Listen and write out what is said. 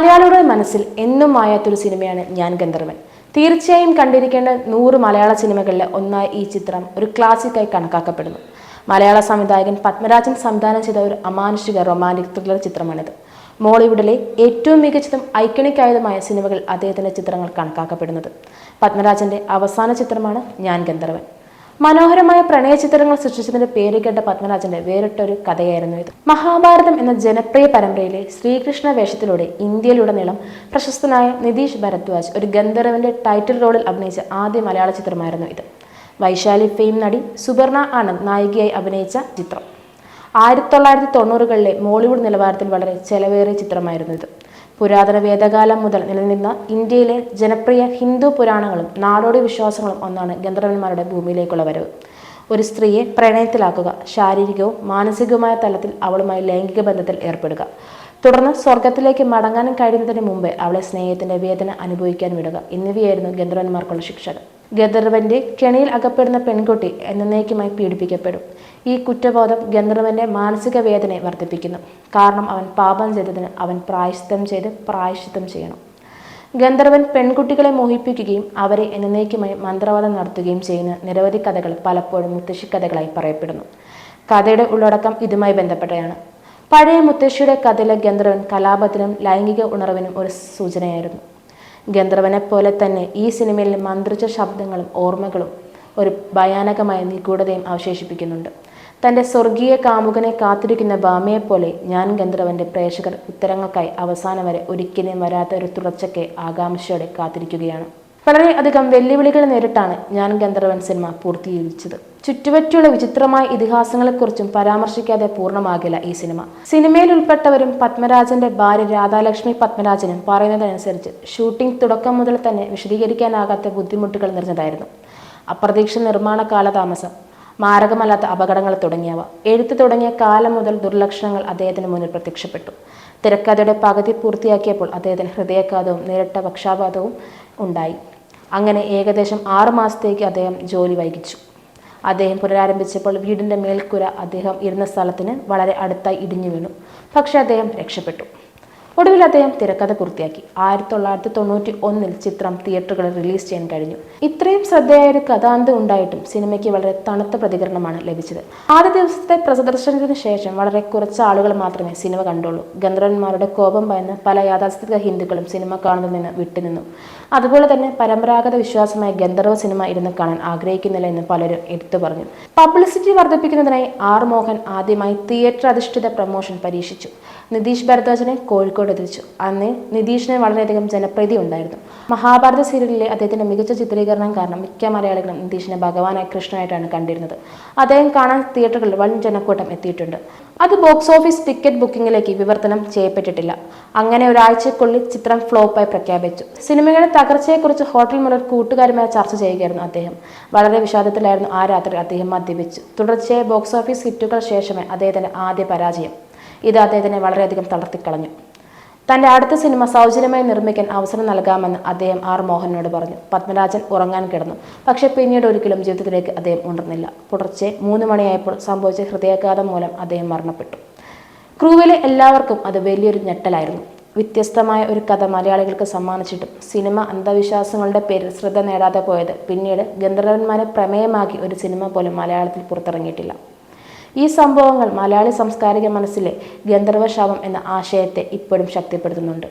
മലയാളിയുടെ മനസ്സിൽ എന്നും മായാത്തൊരു സിനിമയാണ് ഞാൻ ഗന്ധർവൻ. തീർച്ചയായും കണ്ടിരിക്കേണ്ട നൂറ് മലയാള സിനിമകളിലെ ഒന്നായ ഈ ചിത്രം ഒരു ക്ലാസിക്കായി കണക്കാക്കപ്പെടുന്നു. മലയാള സംവിധായകൻ പത്മരാജൻ സംവിധാനം ചെയ്ത ഒരു അമാനുഷിക റൊമാന്റിക് ത്രില്ലർ ചിത്രമാണിത്. മോളിവുഡിലെ ഏറ്റവും മികച്ചതും ഐക്കണിക്കായതുമായ സിനിമകൾ അദ്ദേഹത്തിന്റെ ചിത്രങ്ങൾ കണക്കാക്കപ്പെടുന്നത്. പത്മരാജന്റെ അവസാന ചിത്രമാണ് ഞാൻ ഗന്ധർവൻ. മനോഹരമായ പ്രണയ ചിത്രങ്ങൾ സൃഷ്ടിച്ചതിന്റെ പേര് കേട്ട പത്മരാജന്റെ വേറിട്ടൊരു കഥയായിരുന്നു ഇത്. മഹാഭാരതം എന്ന ജനപ്രിയ പരമ്പരയിലെ ശ്രീകൃഷ്ണ വേഷത്തിലൂടെ ഇന്ത്യയിലുടനീളം പ്രശസ്തനായ നിതീഷ് ഭരദ്വാജ് ഒരു ഗന്ധർവന്റെ ടൈറ്റിൽ റോളിൽ അഭിനയിച്ച ആദ്യ മലയാള ചിത്രമായിരുന്നു ഇത്. വൈശാലി ഫെയിം നടി സുബർണ ആനന്ദ് നായികയായി അഭിനയിച്ച ചിത്രം. ആയിരത്തി തൊള്ളായിരത്തി തൊണ്ണൂറുകളിലെ മോളിവുഡ് നിലവാരത്തിൽ വളരെ ചെലവേറിയ ചിത്രമായിരുന്നു ഇത്. പുരാതന വേദകാലം മുതൽ നിലനിന്ന ഇന്ത്യയിലെ ജനപ്രിയ ഹിന്ദു പുരാണങ്ങളും നാടോടി വിശ്വാസങ്ങളും ഒന്നാണ് ഗന്ധർവന്മാരുടെ ഭൂമിയിലേക്കുള്ള വരവ് ഒരു സ്ത്രീയെ പ്രണയത്തിലാക്കുക ശാരീരികവും മാനസികവുമായ തലത്തിൽ അവളുമായി ലൈംഗിക ബന്ധത്തിൽ ഏർപ്പെടുക. തുടർന്ന് സ്വർഗത്തിലേക്ക് മടങ്ങാനും കഴിയുന്നതിന് മുമ്പേ അവളെ സ്നേഹത്തിന്റെ വേദന അനുഭവിക്കാൻ വിടുക എന്നിവയായിരുന്നു ഗന്ധർവന്മാർക്കുള്ള ശിക്ഷകൾ. ഗന്ധർവന്റെ കെണിയിൽ അകപ്പെടുന്ന പെൺകുട്ടി എന്നേക്കുമായി പീഡിപ്പിക്കപ്പെടും. ഈ കുറ്റബോധം ഗന്ധർവന്റെ മാനസിക വേദനയെ വർദ്ധിപ്പിക്കുന്നു. കാരണം അവൻ പാപം ചെയ്തതിന് അവൻ പ്രായശ്ചിത്തം ചെയ്ത് പ്രായശ്ചിത്തം ചെയ്യണം. ഗന്ധർവൻ പെൺകുട്ടികളെ മോഹിപ്പിക്കുകയും അവരെ എന്നേക്കുമായി മന്ത്രവാദം നടത്തുകയും ചെയ്യുന്ന നിരവധി കഥകൾ പലപ്പോഴും മുത്തശ്ശിക്കഥകളായി പറയപ്പെടുന്നു. കഥയുടെ ഉള്ളടക്കം ഇതുമായി ബന്ധപ്പെട്ടതാണ് പഴയ മുത്തശ്ശിയുടെ കഥയിലെ ഗന്ധർവൻ കലാപത്തിനും ലൈംഗിക ഉണർവിനും ഒരു സൂചനയായിരുന്നു. ഗന്ധർവനെ പോലെ തന്നെ ഈ സിനിമയിൽ മന്ത്രിച്ച ശബ്ദങ്ങളും ഓർമ്മകളും ഒരു ഭയാനകമായ നിഗൂഢതയും അവശേഷിപ്പിക്കുന്നുണ്ട്. തന്റെ സ്വർഗീയ കാമുകനെ കാത്തിരിക്കുന്ന ഭാമയെപ്പോലെ ഞാൻ ഗന്ധർവന്റെ പ്രേക്ഷകർ ഉത്തരങ്ങൾക്കായി അവസാനം വരെ ഒരിക്കലും വരാത്ത ഒരു തുടർച്ചയ്ക്ക് ആകാംക്ഷയോടെ കാത്തിരിക്കുകയാണ്. വളരെയധികം വെല്ലുവിളികൾ നേരിട്ടാണ് ഞാൻ ഗന്ധർവൻ സിനിമ പൂർത്തീകരിച്ചത്. ചുറ്റുപറ്റിയുള്ള വിചിത്രമായ ഇതിഹാസങ്ങളെക്കുറിച്ചും പരാമർശിക്കാതെ പൂർണമാകില്ല ഈ സിനിമ. സിനിമയിൽ ഉൾപ്പെട്ടവരും പത്മരാജന്റെ ഭാര്യ രാധാലക്ഷ്മി പത്മരാജനും പറയുന്നതനുസരിച്ച് ഷൂട്ടിംഗ് തുടക്കം മുതൽ തന്നെ വിശദീകരിക്കാനാകാത്ത ബുദ്ധിമുട്ടുകൾ നിറഞ്ഞതായിരുന്നു. അപ്രതീക്ഷിത നിർമ്മാണ കാലതാമസം മാരകമല്ലാത്ത അപകടങ്ങൾ തുടങ്ങിയവ എഴുത്ത് തുടങ്ങിയ കാലം മുതൽ ദുർലക്ഷണങ്ങൾ അദ്ദേഹത്തിന് മുന്നിൽ പ്രത്യക്ഷപ്പെട്ടു. തിരക്കഥയുടെ പകുതി പൂർത്തിയാക്കിയപ്പോൾ അദ്ദേഹത്തിന് ഹൃദയാഘാതവും നേരിട്ട പക്ഷാഘാതവും ഉണ്ടായി. അങ്ങനെ ഏകദേശം ആറു മാസത്തേക്ക് അദ്ദേഹം ജോലി വൈകിച്ചു. അദ്ദേഹം പുനരാരംഭിച്ചപ്പോൾ വീടിന്റെ മേൽക്കുര അദ്ദേഹം ഇരുന്ന സ്ഥലത്തിന് വളരെ അടുത്തായി ഇടിഞ്ഞു വീണു. പക്ഷേ അദ്ദേഹം രക്ഷപ്പെട്ടു. ഒടുവിൽ അദ്ദേഹം തിരക്കഥ പൂർത്തിയാക്കി. ആയിരത്തി തൊള്ളായിരത്തി തൊണ്ണൂറ്റി ഒന്നിൽ ചിത്രം തിയേറ്ററുകളിൽ റിലീസ് ചെയ്യാൻ കഴിഞ്ഞു. ഇത്രയും ശ്രദ്ധയായ ഒരു കഥാന്ത് ഉണ്ടായിട്ടും സിനിമയ്ക്ക് വളരെ തണുത്ത പ്രതികരണമാണ് ലഭിച്ചത്. ആദ്യ ദിവസത്തെ പ്രദർശനത്തിന് ശേഷം വളരെ കുറച്ച് ആളുകൾ മാത്രമേ സിനിമ കണ്ടുള്ളൂ. ഗന്ധർവന്മാരുടെ കോപം ഭയന്ന് പല യാഥാസ്ഥിതിക ഹിന്ദുക്കളും സിനിമ കാണുന്നതിൽ നിന്ന് വിട്ടുനിന്നു. അതുപോലെ തന്നെ പരമ്പരാഗത വിശ്വാസമായ ഗന്ധർവ സിനിമ ഇരുന്ന് കാണാൻ ആഗ്രഹിക്കുന്നില്ല എന്ന് പലരും എടുത്തു പറഞ്ഞു. പബ്ലിസിറ്റി വർദ്ധിപ്പിക്കുന്നതിനായി ആർ മോഹൻ ആദ്യമായി തിയേറ്റർ അധിഷ്ഠിത പ്രൊമോഷൻ പരീക്ഷിച്ചു. നിതീഷ് ഭരദ്വാജിനെ കോഴിക്കോട് എത്തിച്ചു അന്ന് നിതീഷിന് വളരെയധികം ജനപ്രീതി ഉണ്ടായിരുന്നു. മഹാഭാരത സീരിയലിലെ അദ്ദേഹത്തിന്റെ മികച്ച ചിത്രീകരണം കാരണം മിക്ക മലയാളികളും നിതീഷിനെ ഭഗവാനായ കൃഷ്ണനായിട്ടാണ് കണ്ടിരുന്നത്. അദ്ദേഹം കാണാൻ തിയേറ്ററുകളിൽ വൻ ജനക്കൂട്ടം എത്തിയിട്ടുണ്ട്. അത് ബോക്സ് ഓഫീസ് ടിക്കറ്റ് ബുക്കിംഗിലേക്ക് വിവർത്തനം ചെയ്യപ്പെട്ടിട്ടില്ല. അങ്ങനെ ഒരാഴ്ചക്കുള്ളിൽ ചിത്രം ഫ്ലോപ്പായി പ്രഖ്യാപിച്ചു. സിനിമയുടെ തകർച്ചയെക്കുറിച്ച് ഹോട്ടൽ മുതൽ കൂട്ടുകാരുമായി ചർച്ച ചെയ്യുകയായിരുന്നു അദ്ദേഹം. വളരെ വിഷാദത്തിലായിരുന്നു ആ രാത്രി അദ്ദേഹം മദ്യപിച്ചു. തുടർച്ചയായ ബോക്സ് ഓഫീസ് ഹിറ്റുകൾ ശേഷമേ അദ്ദേഹത്തിന്റെ ആദ്യ പരാജയം. ഇത് അദ്ദേഹത്തിനെ വളരെയധികം തളർത്തിക്കളഞ്ഞു. തന്റെ അടുത്ത സിനിമ സൗജന്യമായി നിർമ്മിക്കാൻ അവസരം നൽകാമെന്ന് അദ്ദേഹം ആർ മോഹനോട് പറഞ്ഞു. പത്മരാജൻ ഉറങ്ങാൻ കിടന്നു. പക്ഷേ പിന്നീട് ഒരിക്കലും ജീവിതത്തിലേക്ക് അദ്ദേഹം ഉണർന്നില്ല. പുലർച്ചെ മൂന്ന് മണിയായപ്പോൾ സംഭവിച്ച ഹൃദയാഘാതം മൂലം അദ്ദേഹം മരണപ്പെട്ടു. ക്രൂവിലെ എല്ലാവർക്കും അത് വലിയൊരു ഞെട്ടലായിരുന്നു. വ്യത്യസ്തമായ ഒരു കഥ മലയാളികൾക്ക് സമ്മാനിച്ചിട്ടും സിനിമ അന്ധവിശ്വാസങ്ങളുടെ പേരിൽ ശ്രദ്ധ നേടാതെ പോയത് പിന്നീട് ഗന്ധർവന്മാരെ പ്രമേയമാക്കി ഒരു സിനിമ പോലും മലയാളത്തിൽ പുറത്തിറങ്ങിയിട്ടില്ല. ഈ സംഭവങ്ങൾ മലയാളി സാംസ്കാരിക മനസ്സിലെ ഗന്ധർവ ശവം എന്ന ആശയത്തെ ഇപ്പോഴും ശക്തിപ്പെടുത്തുന്നുണ്ട്.